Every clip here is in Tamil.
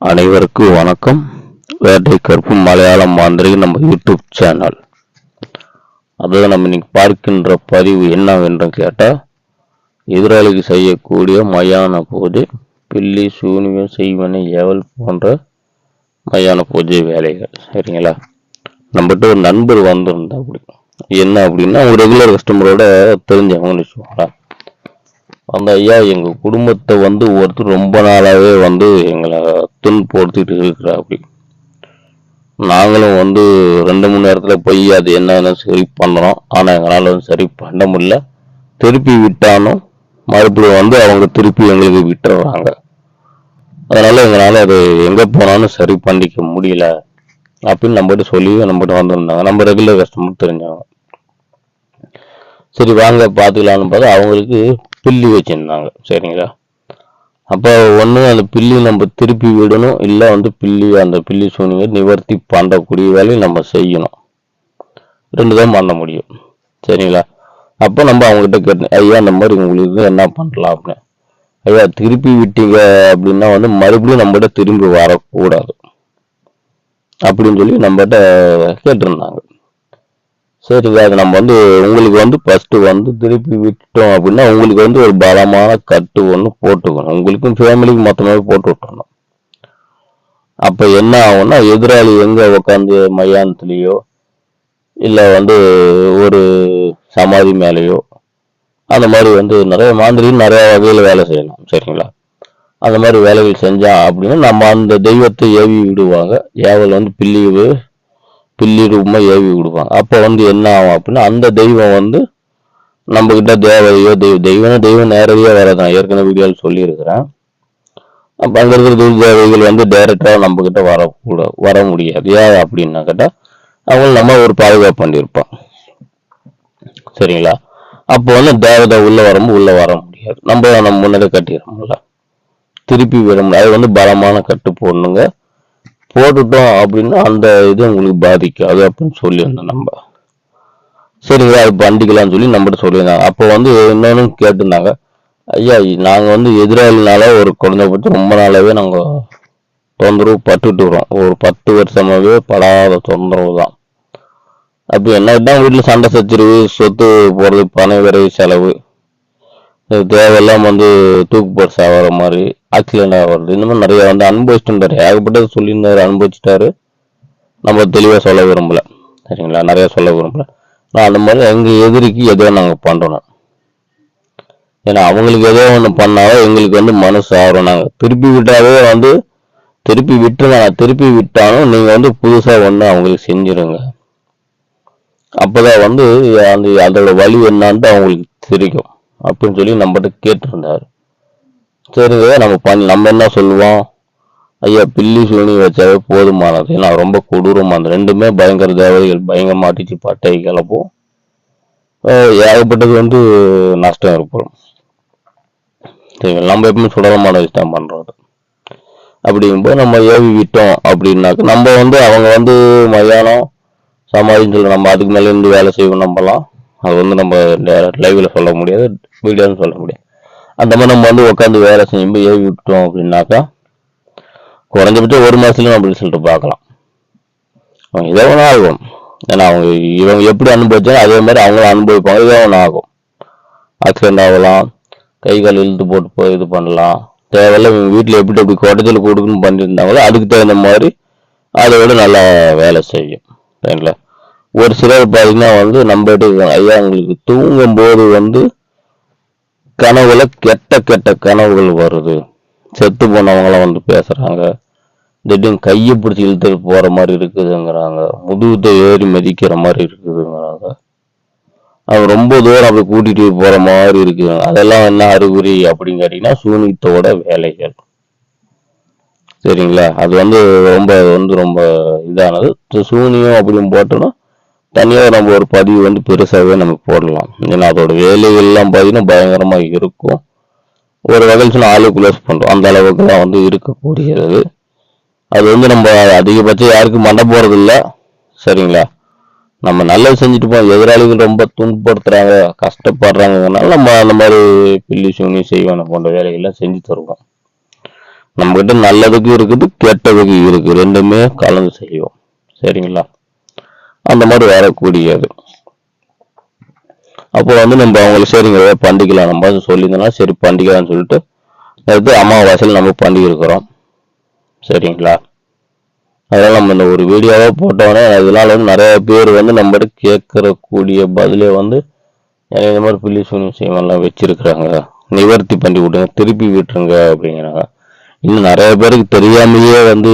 அனைவருக்கும் வணக்கம். வேட்டை கருப்பு மலையாளம் மாந்திரிகை நம்ம யூடியூப் சேனல். அதாவது நம்ம இன்னைக்கு பார்க்கின்ற பதிவு என்னவென்று கேட்டால் எதிராளிக்கு செய்யக்கூடிய மயான பூஜை பில்லி சூனியம் செய்வனை ஏவல் போன்ற மயான பூஜை வேலைகள். சரிங்களா? நம்மகிட்ட ஒரு நண்பர் வந்திருந்தா அப்படி என்ன அப்படின்னா ஒரு ரெகுலர் கஸ்டமரோட தெரிஞ்சவங்கன்னு வச்சுக்கோங்களேன். அந்த ஐயா எங்கள் குடும்பத்தை வந்து ஒருத்தர் ரொம்ப நாளாகவே வந்து எங்களை துன்புறுத்திட்டு இருக்கிறா அப்படி. நாங்களும் வந்து ரெண்டு மூணு நேரத்தில் போய் அது என்னன்னு சரி பண்ணுறோம் ஆனால் எங்களால் வந்து சரி பண்ண முடியல. திருப்பி விட்டாலும் மறுபடியும் வந்து அவங்க திருப்பி எங்களுக்கு விட்டுறாங்க. அதனால எங்களால் அது எங்கே போனாலும் சரி பண்ணிக்க முடியல. அப்படின்னு நம்மகிட்ட சொல்லி நம்மகிட்ட வந்திருந்தாங்க. நம்ம ரெகுலர் கஸ்டமர் தெரிஞ்சவங்க. சரி வாங்க பார்த்துக்கலான்னு பார்த்தா அவங்களுக்கு பில்லி வச்சுருந்தாங்க. சரிங்களா? அப்போ ஒன்று அந்த பில்லி நம்ம திருப்பி விடணும். இல்லை வந்து பில்லி அந்த பில்லி சூனியை நிவர்த்தி பண்ணக்கூடிய வேலையை நம்ம செய்யணும். ரெண்டு தான் பண்ண முடியும். சரிங்களா? அப்போ நம்ம அவங்ககிட்ட கேட்டேன் ஐயா இந்த மாதிரி உங்களுக்கு என்ன பண்ணலாம்? அப்படின்னு. ஐயா திருப்பி விட்டீங்க அப்படின்னா வந்து மறுபடியும் நம்மகிட்ட திரும்பி வரக்கூடாது. அப்படின்னு சொல்லி நம்மகிட்ட கேட்டிருந்தாங்க. சரிங்க அது நம்ம வந்து உங்களுக்கு வந்து ஃபர்ஸ்ட் வந்து திருப்பி விட்டோம் அப்படின்னா உங்களுக்கு வந்து ஒரு பலமான கட்டு ஒன்று போட்டுக்கணும். உங்களுக்கும் ஃபேமிலிக்கு மொத்தமாகவே போட்டு விட்டணும் அப்போ என்ன ஆகும்னா எதிராளி எங்கே உட்காந்து மையானத்துலேயோ இல்லை வந்து ஒரு சமாதி மேலேயோ அந்த மாதிரி வந்து நிறைய மாதிரி நிறைய வகையில் வேலை செய்யலாம் சரிங்களா? அந்த மாதிரி வேலைகள் செஞ்சா அப்படின்னா நம்ம அந்த தெய்வத்தை ஏவி விடுவாங்க. ஏவல் வந்து பில்லி பில்லி ரூபமா ஏவி விடுவாங்க அப்போ வந்து என்ன ஆகும் அப்படின்னா அந்த தெய்வம் வந்து நம்மக்கிட்ட தேவதையோ தெய்வ தெய்வம் தெய்வம் நேரடியாக வரதான் ஏற்கனவே வீடியோவில் சொல்லியிருக்கிறேன். அப்போ அங்கே இருக்கிற துர் தேவைகள் வந்து டைரெக்டாக நம்மக்கிட்ட வரக்கூட வர முடியாது. ஏன் அப்படின்னா கேட்டால் அவங்க நம்ம ஒரு பாதுகாப்பு பண்ணியிருப்பான் சரிங்களா? அப்போ வந்து தேவதை உள்ளே வரும்போது உள்ளே வர முடியாது. நம்ம நம்ம முன்னாடி கட்டிடுறோம்ல. திருப்பி விட முடியாது. அது வந்து பலமான கட்டு போடணுங்க போட்டுட்டோம் அப்படின்னா அந்த இது உங்களுக்கு பாதிக்காது அப்படின்னு சொல்லியிருந்தோம் நம்ம. சரிங்களா அது பண்ணிக்கலாம்னு சொல்லி நம்மகிட்ட சொல்லியிருந்தாங்க. அப்போ வந்து இன்னொன்னு கேட்டிருந்தாங்க. ஐயா நாங்கள் வந்து எதிராளினால ஒரு குறைஞ்சபட்சம் ரொம்ப நாளாவே நாங்கள் தொந்தரவு பட்டுட்டு வரோம் ஒரு பத்து வருஷமாவே படாத தொந்தரவு தான். அப்போ என்ன தான் வீட்டில் சண்டை சச்சிருவு சொத்து போகிறது பண விரைவு செலவு. தேவையெல்லாம் வந்து தூக்கு போட்டு சாகிற மாதிரி ஆக்சிடென்ட் ஆகிறது இந்த மாதிரி நிறைய வந்து அனுபவிச்சுட்டாரு ஏகப்பட்டது சொல்லியிருந்தாரு அனுபவிச்சுட்டாரு. நம்ம தெளிவாக சொல்ல விரும்பல. சரிங்களா? நிறைய சொல்ல விரும்பல. நான் அந்த மாதிரி எங்கள் எதிரிக்கு எதோ நாங்கள் பண்ணுறோம் ஏன்னா அவங்களுக்கு ஏதோ ஒன்று பண்ணாலும் எங்களுக்கு வந்து மனசு ஆகிறோம் நாங்கள் திருப்பி விட்டாவே வந்து திருப்பி விட்டுருங்க. திருப்பி விட்டாலும் நீங்கள் வந்து புதுசாக ஒன்று அவங்களுக்கு செஞ்சிருங்க. அப்போதான் வந்து அந்த அதோட வழி என்னான்ட்டு அவங்களுக்கு தெரியும். அப்படின்னு சொல்லி நம்மகிட்ட கேட்டிருந்தாரு. சரிங்க நம்ம பண்ணி நம்ம என்ன சொல்லுவோம்? ஐயா பில்லி சூனி வச்சாவே போதுமானது ஏன்னா ரொம்ப கொடூரமா அந்த ரெண்டுமே பயங்கர தேவதைகள் பயங்கரமா அடிச்சு பட்டை கிளப்போம் ஏகப்பட்டது வந்து நஷ்டம் ஏற்படும். சரிங்களா? நம்ம எப்பவுமே சுடலமான விஷயம் பண்ணுறது பண்றது அப்படிங்கும்போது நம்ம ஏவி விட்டோம் அப்படின்னாக்க நம்ம வந்து அவங்க வந்து மதியானம் சமாதின்னு சொல்லி நம்ம அதுக்கு மேலே இருந்து வேலை செய்வோம் நம்மலாம் அது வந்து நம்ம லைவ்ல சொல்ல முடியாது வீடியோன்னு சொல்ல முடியாது. அந்த மாதிரி நம்ம வந்து உட்காந்து வேலை செய்யும்போது ஏவி விட்டோம் அப்படின்னாக்கா குறைஞ்சபட்சம் ஒரு மாதத்துலையும் நம்ம ரிசல்ட் பார்க்கலாம். அவங்க ஏதோ ஒன்று ஆகும். ஏன்னா அவங்க இவங்க எப்படி அனுபவிச்சாலும் அதே மாதிரி அவங்களும் அனுபவிப்பாங்க இதே ஒன்று ஆகும். ஆக்சிடென்ட் ஆகலாம் கை கால் இழுத்து போட்டு போய் இது பண்ணலாம். தேவையில்ல இவங்க வீட்டில் எப்படி எப்படி கொட்டத்தில் கொடுக்கணும்னு பண்ணியிருந்தாங்களோ அதுக்கு தகுந்த மாதிரி அதை விட நல்லா வேலை செய்யும். சரிங்களா? ஒரு சிலர் பார்த்தீங்கன்னா வந்து நம்ம ஐயா உங்களுக்கு தூங்கும் போது வந்து கனவுல கெட்ட கெட்ட கனவுகள் வருது. செத்து போனவங்களாம் வந்து பேசுறாங்க. திடீர்னு கையை பிடிச்சி இழுத்துட்டு போற மாதிரி இருக்குதுங்கிறாங்க. முதுகுத்தை ஏறி மதிக்கிற மாதிரி இருக்குதுங்கிறாங்க. அவன் ரொம்ப தூரம் அப்படி கூட்டிட்டு போற மாதிரி இருக்குது. அதெல்லாம் என்ன அறிகுறி அப்படின்னு கேட்டீங்கன்னா சூனியத்தோட வேலைகள். சரிங்களா? அது வந்து ரொம்ப வந்து ரொம்ப இதானது. சூனியம் அப்படின்னு போட்டோம்னா தனியாக நம்ம ஒரு பதிவு வந்து பெருசாகவே நம்ம போடலாம். ஏன்னா அதோட வேலைகள்லாம் பார்த்தீங்கன்னா பயங்கரமாக இருக்கும். ஒரு வகையில் சொன்னால் ஆளு க்ளோஸ் பண்ணுறோம் அந்த அளவுக்கு தான் வந்து இருக்கக்கூடியது. அது வந்து நம்ம அதிகபட்சம் யாருக்கும் பண்ண போறது சரிங்களா? நம்ம நல்லது செஞ்சுட்டு போவோம் எதிராளிகள் ரொம்ப துன்பப்படுத்துறாங்க கஷ்டப்படுறாங்கனால நம்ம அந்த மாதிரி பில்லி சூனி செய்வான போன்ற வேலைகள்லாம் செஞ்சு தருவோம். நம்மக்கிட்ட நல்லதுக்கும் இருக்குது கெட்டதுக்கும் இருக்குது ரெண்டுமே கலந்து செய்வோம். சரிங்களா? அந்த மாதிரி வரக்கூடியது. அப்போ வந்து நம்ம அவங்களுக்கு சரிங்க ஏதோ பண்டிக்கலாம் நம்ம சொல்லியிருந்தோம்னா சரி பண்டிகலாம்னு சொல்லிட்டு அடுத்து அமாவாசையில் நம்ம பண்ணியிருக்கிறோம் சரிங்களா? அதனால நம்ம இந்த ஒரு வீடியோவாக போட்டோன்னே அதனால வந்து நிறைய பேர் வந்து நம்மகிட்ட கேட்கறக்கூடிய பதிலே வந்து இந்த மாதிரி பில்லி எல்லாம் வச்சிருக்கிறாங்க. நிவர்த்தி பண்ணி விட்டுங்க திருப்பி விட்டுருங்க அப்படிங்கிறாங்க. இன்னும் நிறைய பேருக்கு தெரியாமையே வந்து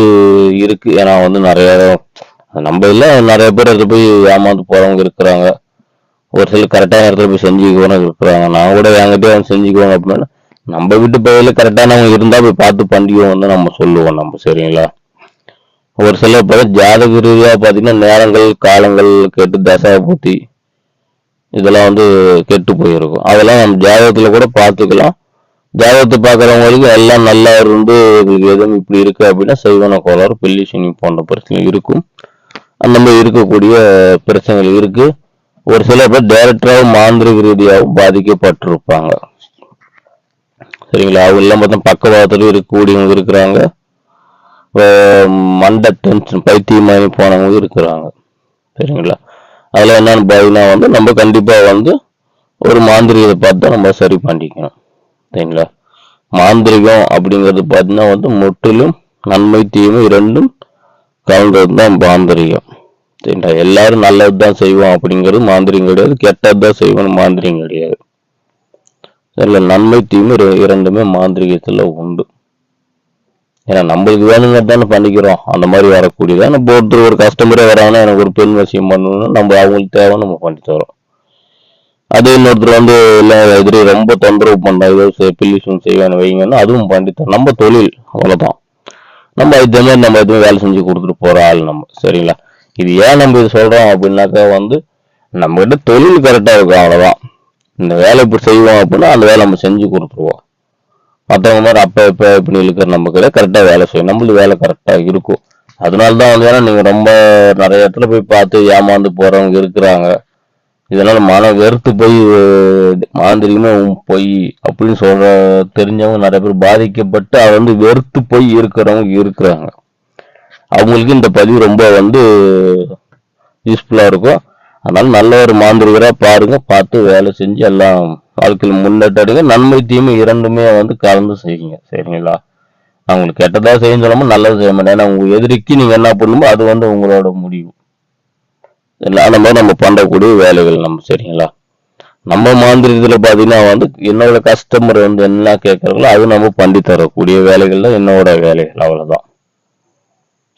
இருக்கு. ஏன்னா வந்து நிறைய நம்ம இல்ல நிறைய பேர் அதை போய் ஏமாந்து போறவங்க இருக்கிறாங்க. ஒரு சில கரெக்டான இடத்துல போய் செஞ்சுக்குவோன்னு இருக்கிறாங்க. நான் கூட என்கிட்டயே வந்து செஞ்சுக்குவோம் அப்படின்னா நம்ம வீட்டு பகுதியில் கரெக்டானவங்க இருந்தால் போய் பார்த்து பண்டிகை வந்து நம்ம சொல்லுவோம் நம்ம சரிங்களா? ஒரு சிலர் இப்போ ஜாதக ரீதியாக பார்த்தீங்கன்னா நேரங்கள் காலங்கள் கெட்டு தசா பூத்தி இதெல்லாம் வந்து கெட்டு போயிருக்கும். அதெல்லாம் நம்ம ஜாதகத்தில் கூட பார்த்துக்கலாம். ஜாதகத்தை பார்க்குறவங்களுக்கு எல்லாம் நல்லா இருந்து எதுவும் இப்படி இருக்கு அப்படின்னா செய்வன கோளாறு பில்லி சனி போன்ற பிரச்சனை இருக்கும். அந்த மாதிரி இருக்கக்கூடிய பிரச்சனைகள் இருக்கு. ஒரு சில பேர் டைரக்டராகவும் மாந்திரிக ரீதியாகவும் பாதிக்கப்பட்டிருப்பாங்க. சரிங்களா? அவங்க எல்லாம் பார்த்தா பக்கவாதத்துல இருக்கக்கூடியவங்க இருக்கிறாங்க. மண்ட டென்ஷன் பைத்தியமாகி போனவங்க இருக்கிறாங்க. சரிங்களா? அதில் என்னன்னு பார்த்தீங்கன்னா வந்து நம்ம கண்டிப்பாக வந்து ஒரு மாந்திரிகத்தை பார்த்து நம்ம சரி பண்ணிக்கணும். சரிங்களா? மாந்திரிகம் அப்படிங்கிறது பார்த்தீங்கன்னா வந்து முற்றிலும் நன்மை தீமை இரண்டும் கலந்தது தான் மாந்திரிகம். சரிங்களா எல்லாரும் நல்லது தான் செய்வோம் அப்படிங்கிறது மாந்திரியம் கிடையாது. கெட்டது தான் செய்வோம் மாந்திரியம் கிடையாது. சரிங்களா நன்மை தீமை இரண்டுமே மாந்திரிகத்தில் உண்டு. ஏன்னா நம்மளுக்கு வேணுங்க தானே பண்ணிக்கிறோம். அந்த மாதிரி வரக்கூடியது. நம்ம ஒருத்தர் ஒரு கஸ்டமரே வராங்கன்னா எனக்கு ஒரு பெண் விஷயம் பண்ணணும்னா நம்ம அவங்களுக்கு தேவை நம்ம பண்ணி தரோம். அதே இன்னொருத்தர் வந்து இல்லை எதிரி ரொம்ப தொந்தரவு பண்றாங்க ஏதோ பில்லிஷன் செய்வேன்னு வைங்கன்னா அதுவும் பண்ணி தரோம். நம்ம தொழில் அவ்வளோதான் நம்ம இதே மாதிரி நம்ம எதுவும் வேலை செஞ்சு கொடுத்துட்டு போகிற ஆள் நம்ம. சரிங்களா? இது ஏன் நம்ம இது சொல்றோம் அப்படின்னாக்கா வந்து நம்ம கிட்ட தொழில் கரெக்டா இருக்கும் அவ்வளவுதான். இந்த வேலை இப்படி செய்வோம் அப்படின்னா அந்த வேலை நம்ம செஞ்சு கொடுத்துருவோம். மற்றவங்க மாதிரி அப்போ இப்போ இப்படி இருக்கிற நம்ம கிட்ட கரெக்டாக வேலை செய்யும் நம்மளுக்கு வேலை கரெக்டாக இருக்கும். அதனால தான் வந்து ஏன்னா நீங்கள் ரொம்ப நிறைய இடத்துல போய் பார்த்து ஏமாந்து போகிறவங்க இருக்கிறாங்க. இதனால மன வெறுத்து போய் அஹ், மாந்திரிகமே பொய் அப்படின்னு சொல்ற தெரிஞ்சவங்க நிறைய பேர் பாதிக்கப்பட்டு அதை வந்து வெறுத்து போய் இருக்கிறவங்க இருக்கிறாங்க. அவங்களுக்கு இந்த பதிவு ரொம்ப வந்து யூஸ்ஃபுல்லாக இருக்கும். அதனால் நல்ல ஒரு மாந்திரிகராக பாருங்க பார்த்து வேலை செஞ்சு எல்லாம் வாழ்க்கையில் முன்னேற்றடுங்க நன்மை தீமை இரண்டுமே வந்து கலந்து செய்யுங்க. சரிங்களா? அவங்களுக்கு கெட்டதாக செய்யணும் சொல்லாமல் நல்லது செய்ய மாட்டேன். ஏன்னா உங்கள் எதிரிக்கு நீங்கள் என்ன பண்ணுமோ அது வந்து உங்களோட முடிவு. இல்லை அந்த மாதிரி நம்ம பண்ணக்கூடிய வேலைகள் நம்ம. சரிங்களா? நம்ம மாந்திரத்தில் பார்த்தீங்கன்னா வந்து என்னோட கஸ்டமர் வந்து என்ன கேட்குறாங்களோ அது நம்ம பண்ணி தரக்கூடிய வேலைகள் தான் என்னோட வேலைகள். அவ்வளோதான்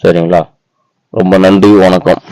சரிங்களா? ரொம்ப நன்றி வணக்கம்.